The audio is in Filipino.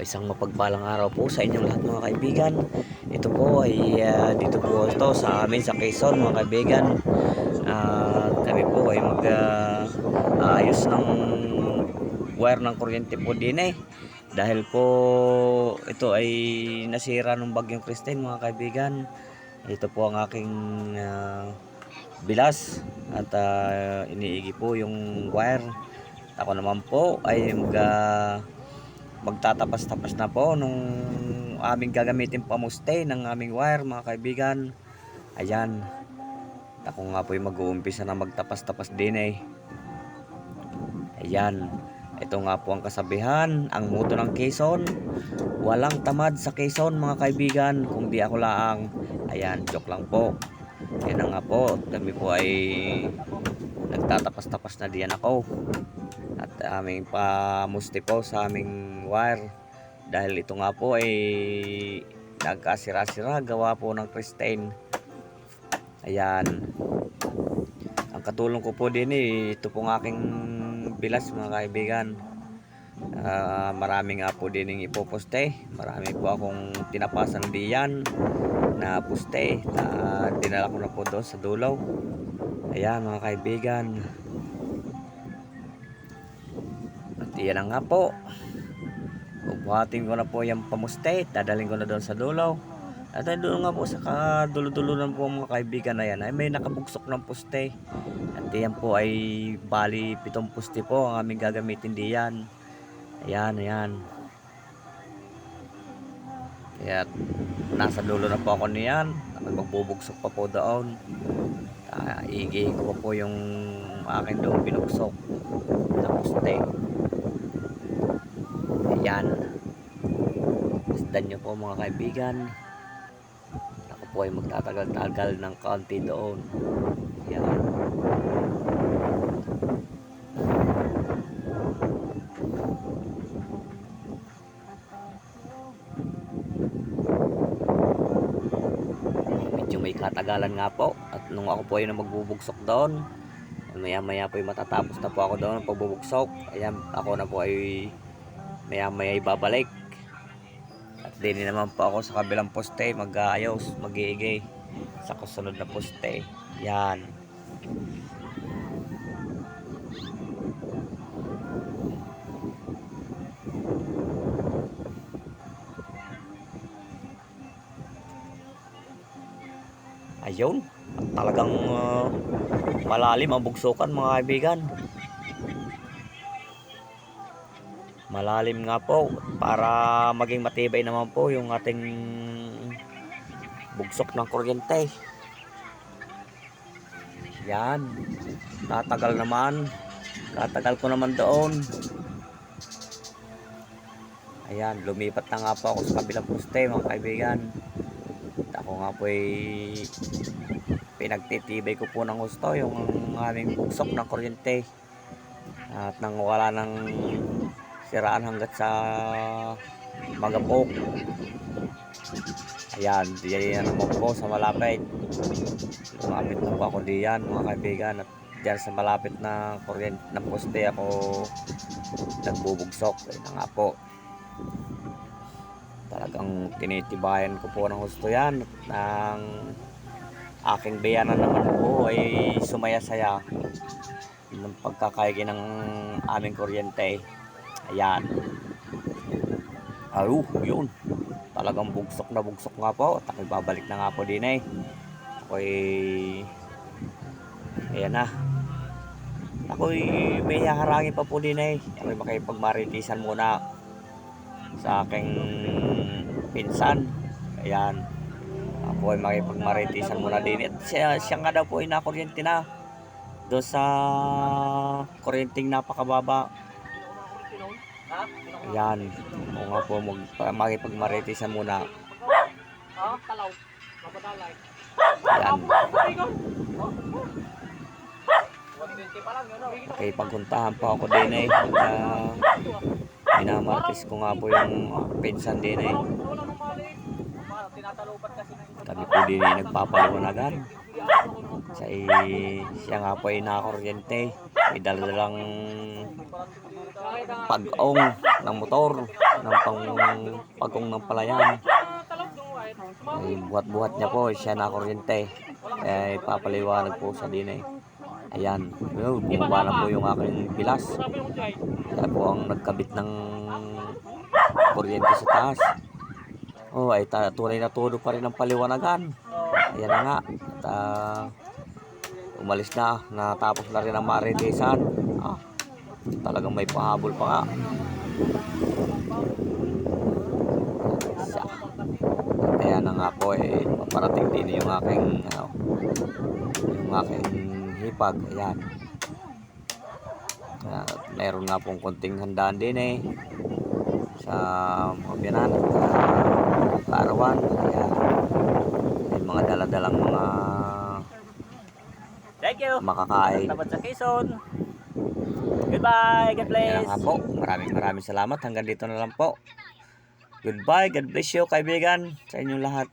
Isang mapagpalang araw po sa inyong lahat mga kaibigan. Ito po ay ah, dito po ito sa amin sa Quezon mga kaibigan. Ah, kami po ay mag ah, aayos ng wire ng kuryente po din eh. Dahil po ito ay nasira ng bagyong Christine mga kaibigan. Ito po ang aking ah, bilas at ah, iniigi po yung wire. Ako naman po ay mag ah, magtatapas-tapas na po nung aming gagamitin pamuste ng aming wire mga kaibigan. Ayan. Ako nga po ay mag-uumpisa na magtapas-tapas din eh. Ayan. Ito nga po ang kasabihan, ang muto ng Quezon. Walang tamad sa Quezon mga kaibigan, kung di ako laang. Ayan, joke lang po. Yan nga po, kami po ay nagtatapas-tapas na diyan ako. Aming pamusti po sa aming wire. Dahil ito nga po ay nagkasira-sira gawa po ng Christine. Ayan. Ang katulong ko po din eh, ito pong aking bilas mga kaibigan. Ah, marami nga po din yung ipoposte. Marami po akong tinapasan diyan na poste. Na dinala ko na po doon sa dulaw. Ayan mga kaibigan. At yan na nga po. Bubuhatin ko na po yung pamuste. Dadalhin ko na doon sa dulaw. At doon nga po sa kadulo-dulo ng po mga kaibigan na yan ay may nakabugsok ng poste. At yan po ay bali pitong poste po ang aming gagamitin diyan. Ayan, ayan. Kaya nasa dulo na po ako niyan. Magbubugsok pa po doon. Uh, iigihin ko po yung akin doon binugsok na poste. Ayan. Isdan nyo po mga kaibigan. Ako po ay magtatagal-tagal ng kaunti doon. Ayan. Medyo may katagalan nga po. At nung ako po ay na magbubugsok doon, maya maya po ay matatapos na po ako doon pagbubugsok. Ayan, ako na po ay maya maya ibabalik. At din naman po ako sa kabilang poste, mag-aayos, mag-iigay sa kasunod na poste. Yan. Ayun, talagang ah, malalim ang bugsukan mga kaibigan. Malalim nga po para maging matibay naman po yung ating bugsok ng kuryente. Yan. Tatagal naman. Tatagal ko naman doon. Ayan, lumipat na nga po ako sa kabilang poste mga kaibigan. Ako nga po ay pinagtitibay ko po ng gusto yung aming bugsok ng kuryente. At nang wala ng siraan hanggat sa magapok. Ayan, diyan naman po sa malapit. Lumapit na po ako diyan mga kaibigan at diyan sa malapit na kuryente na poste ako nagbubugsok. Ayun na nga po. Talagang tinitibayan ko po ng gusto yan ng aking bayanan naman po ay sumaya-saya ng pagkakaigi ng aming kuryente. Ayan. Ayo, yun. Talagang bugsok na bugsok nga po. At ako'y babalik na nga po din eh. Ako'y... Ayan na. Ako'y may haharangin pa po din eh. Ako'y makipagmaritisan muna sa aking pinsan. Ayan. Ako ay makipagmaritisan muna din. At siya, siya nga daw po ay nakuryente na. Doon sa kuryenteng napakababa. Ayan. O nga po, mag, makipagmaritisan muna. Ayan. Okay, pagkuntahan pa ako din eh. Pagka minamartis ko nga po yung pinsan din eh. Kami po din ay nagpapaliwanagan. Ay- siya nga po ay nakakuryente. May daladalang pag-ong ng motor. ng pang pagong ng palayan. Ay, buhat-buhat niya po, siya na kuryente. Kaya ipapaliwanag po sa din eh. Ayan, yun, bumaba na po yung aking bilas. Kaya po ang nagkabit ng kuryente sa taas. Oh, ay ta- tunay na todo pa rin ang paliwanagan. Ayan na nga. At, ah, umalis na. Natapos na rin ang maritisan. Ah, talagang may pahabol pa nga. Sa. Kaya na nga po eh, paparating din yung aking ano, yung aking hipag. Ayan. Kaya, meron nga pong konting handaan din eh sa pagbiyanan at kaarawan. Kaya may mga daladalang mga Thank you. makakain. Tapat sa Quezon. Goodbye. God bless. nga po. Maraming maraming salamat. Hanggang dito na lang po. Goodbye. God bless you, kaibigan. Sa inyong lahat.